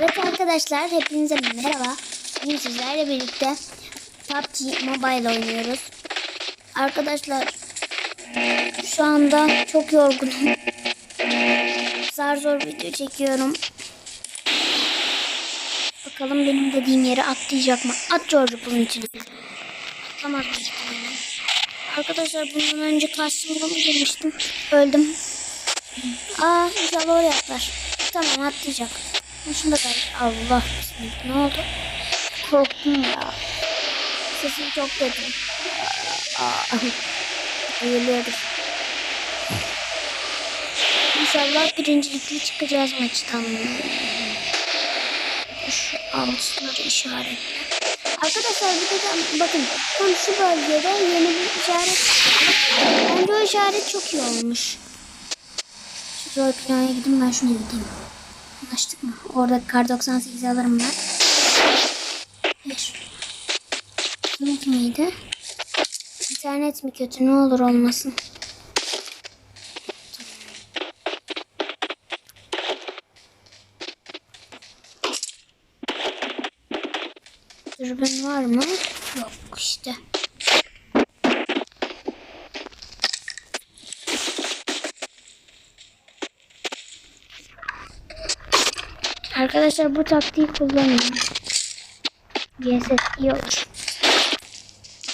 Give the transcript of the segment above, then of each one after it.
Evet arkadaşlar hepinize merhaba. Bugün sizlerle birlikte PUBG Mobile oynuyoruz. Arkadaşlar şu anda çok yorgunum. Zar zor video çekiyorum. Bakalım benim dediğim yere atlayacak mı? At George bunun içine. Atlamaz. Arkadaşlar bundan önce karşımda mı girmiştim? Öldüm. Aa inşallah oraya atlar. Tamam atlayacak. Şunda da Allah bismillah. Ne oldu? Korktum ya. Sesim çok kötü. Bayılıyordur. İnşallah birincilikli çıkacağız maçtan. Şu altları işaretle. Arkadaşlar bir de bakın tam şu bölgede yeni bir işaret. Bence o işaret çok iyi olmuş. Şu zor binaya gideyim ben şuna gideyim. Anlaştık mı? Orada kar 98 alırım ben. Bir. Link miydi? İnternet mi kötü? Ne olur olmasın. Dürbün var mı? Yok işte. Arkadaşlar bu taktiği kullanıyorum. VSS iyi olur.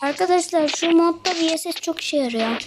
Arkadaşlar şu modda VSS çok işe yarıyor.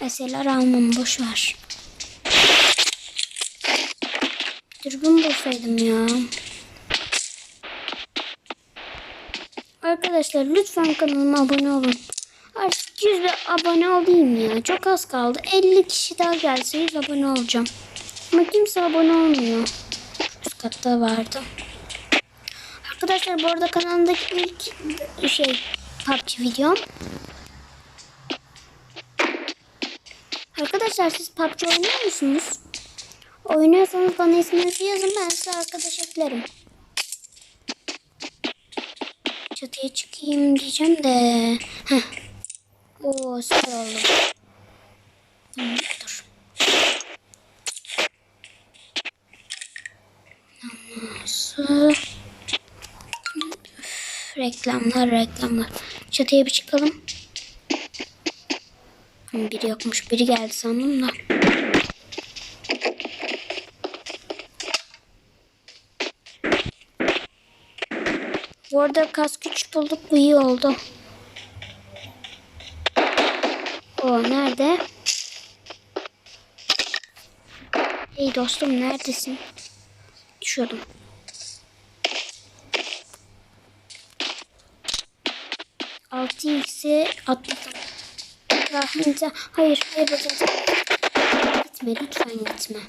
Mesela almam boş ver. Dürbün bulsaydım ya. Arkadaşlar lütfen kanalıma abone olun. Artık 100 bir abone olayım ya. Çok az kaldı. 50 kişi daha gelse 100 abone olacağım. Ama kimse abone olmuyor. Üst katta vardı. Arkadaşlar bu arada kanalımdaki ilk şey PUBG videom. Arkadaşlar siz PUBG oynuyor musunuz? Oynuyorsanız bana isminizi yazın ben size arkadaş eklerim. Çatıya çıkayım diyeceğim de. Heh. Oo süper oldu. Hmm, dur. Nasıl? Reklamlar reklamlar. Çatıya bir çıkalım. Biri yokmuş. Biri geldi sandım da. Bu arada kas güç bulduk. Bu iyi oldu. Nerede? Hey dostum neredesin? Düşüyordum. Altı x'i atladım. Ya Hınca, hayır, hayır bacım. Gitme lütfen gitme.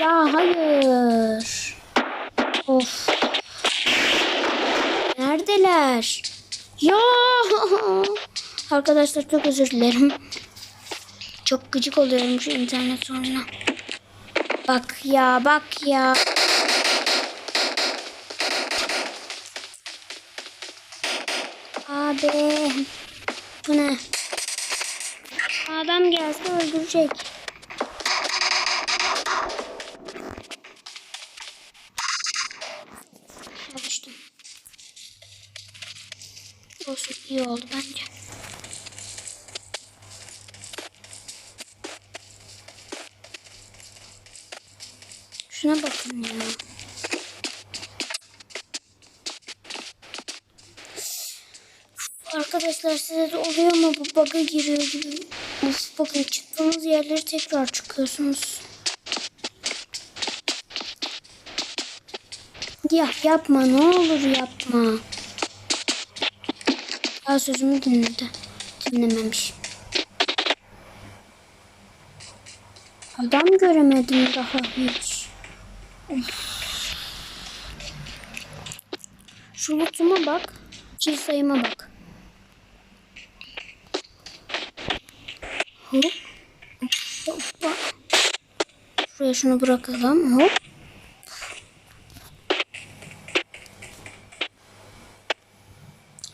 Ya hayır. Of. Neredeler? Ya. Arkadaşlar çok özür dilerim. Çok gıcık oluyorum şu internet sonra. Bak ya bak ya. Abi. Bu ne? Adam gelse öldürecek. Çalıştım. Olsun iyi oldu bence. Şuna bakın ya. Arkadaşlar size de oluyor mu bu bug'a giriyor gibi. Bakın çıktığınız yerleri tekrar çıkıyorsunuz. Ya yapma ne olur yapma. Ya sözümü dinledi. Dinlememiş. Adam göremedim daha hiç. Şu bak. Kill sayıma bak. Hop. Hoppa. Şuraya şunu bırakalım. Hop.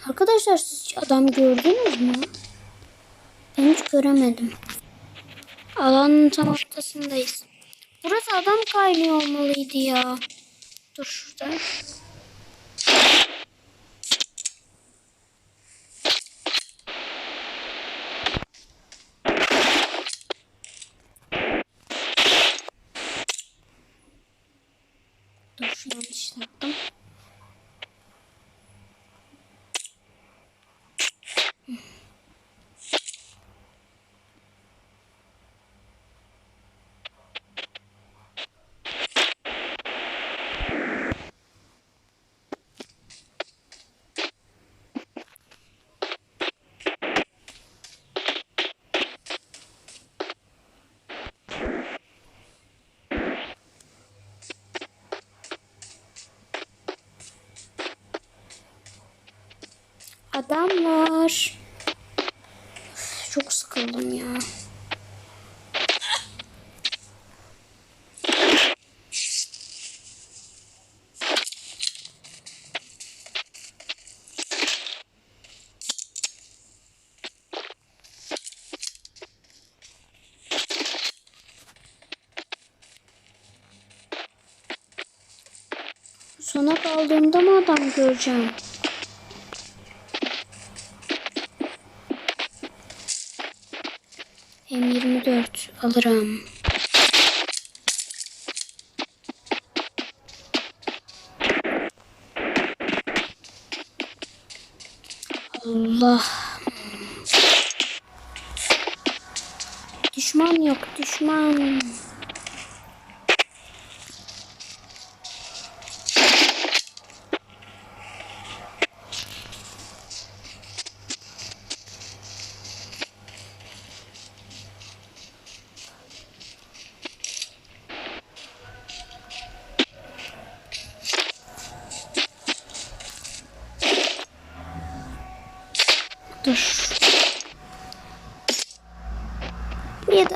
Arkadaşlar siz adam gördünüz mü? Ben hiç göremedim. Alanın tam ortasındayız. Burası adam kaynıyor olmalıydı ya. Dur şurada. Dur şu yanlış yaptım. Adam var. Çok sıkıldım ya. Sona kaldığımda mı adam göreceğim? M24 alırım. Allah. Düşman yok, düşman.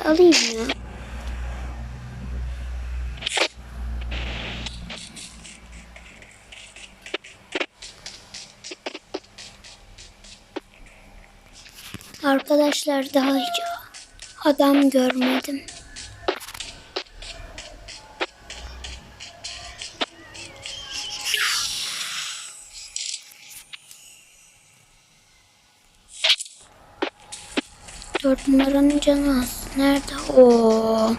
Alayım ya. Arkadaşlar daha hiç adam görmedim. Dört numaranın canı az. Nerede? o?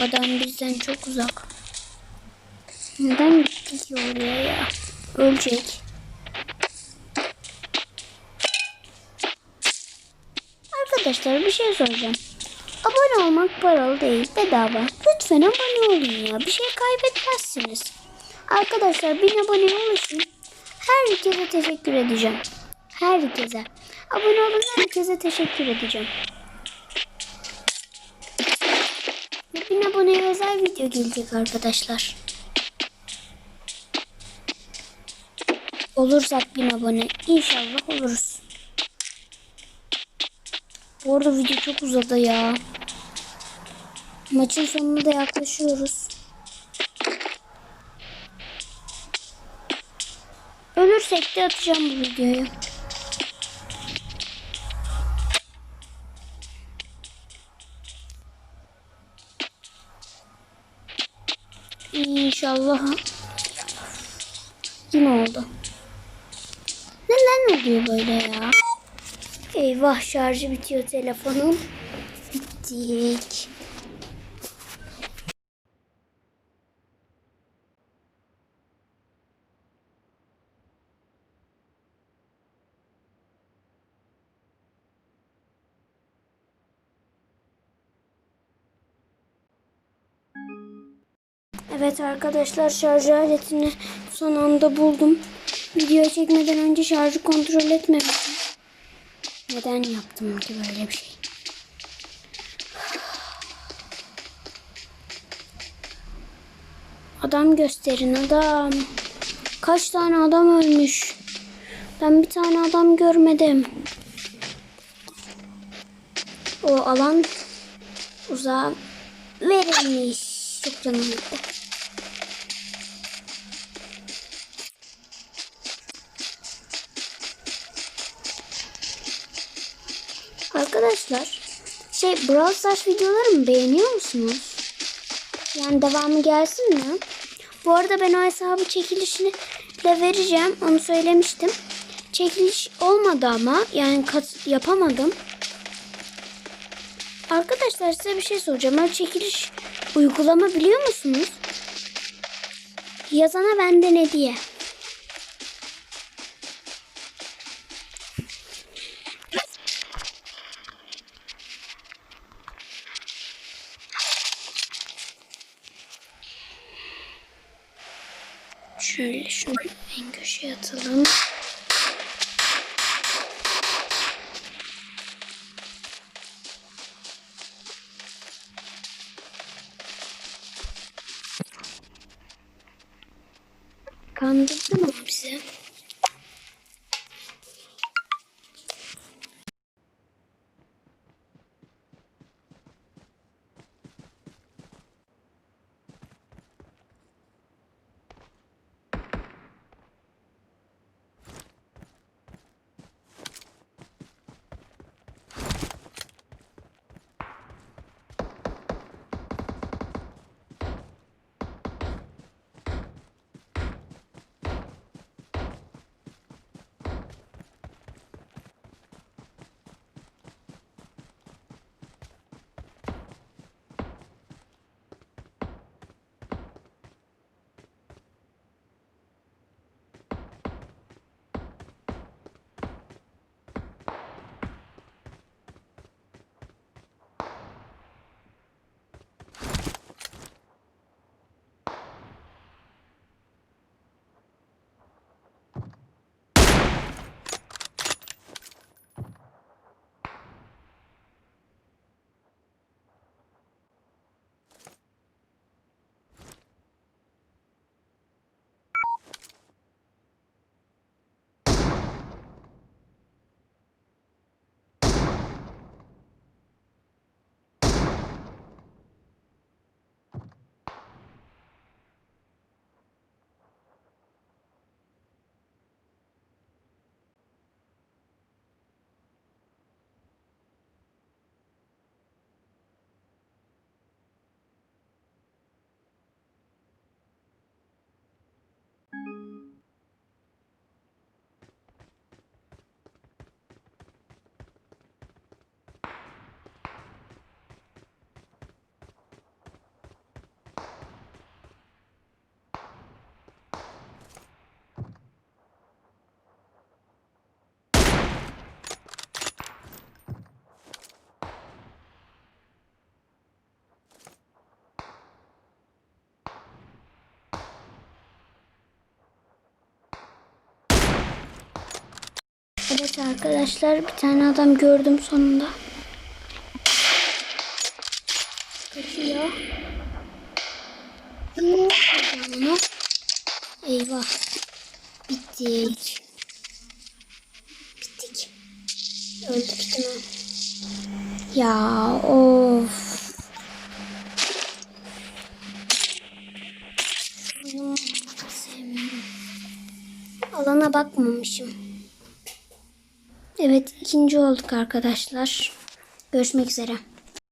Adam bizden çok uzak. Neden gitti ki oraya ya? Ölecek. Arkadaşlar bir şey soracağım. Abone olmak paralı değil, bedava. Lütfen abone olun ya. Bir şey kaybetmezsiniz. Arkadaşlar bin abone ulaşın. Herkese teşekkür edeceğim. Herkese. Abone olun herkese teşekkür edeceğim. Bin aboneye özel video gelecek arkadaşlar. Olursak bin abone. İnşallah oluruz. Bu arada video çok uzadı ya. Maçın sonuna da yaklaşıyoruz. Ölürsek de atacağım bu videoyu. İnşallah. Yine oldu. Neden oluyor böyle ya? Eyvah şarjı bitiyor telefonum. Bittik. Evet arkadaşlar şarj aletini son anda buldum. Video çekmeden önce şarjı kontrol etmemiştim. Neden yaptım ki böyle bir şey? Adam gösterin adam. Kaç tane adam ölmüş? Ben bir tane adam görmedim. O alan uzağa verilmiş. Çok canım gitti. Arkadaşlar Şey Brawl Stars videolarımı beğeniyor musunuz? Yani devamı gelsin mi? Bu arada ben o hesabı çekilişini de vereceğim. Onu söylemiştim. Çekiliş olmadı ama yani yapamadım. Arkadaşlar size bir şey soracağım. Ben çekiliş uygulama biliyor musunuz? Yazana benden hediye. Kandırdım ama bizi. Evet arkadaşlar bir tane adam gördüm sonunda. Kaçıyor. Onu. Eyvah. Bittik. Bittik. Öldük değil? Ya of. Bunu. Alana bakmamışım. Evet ikinci olduk arkadaşlar. Görüşmek üzere.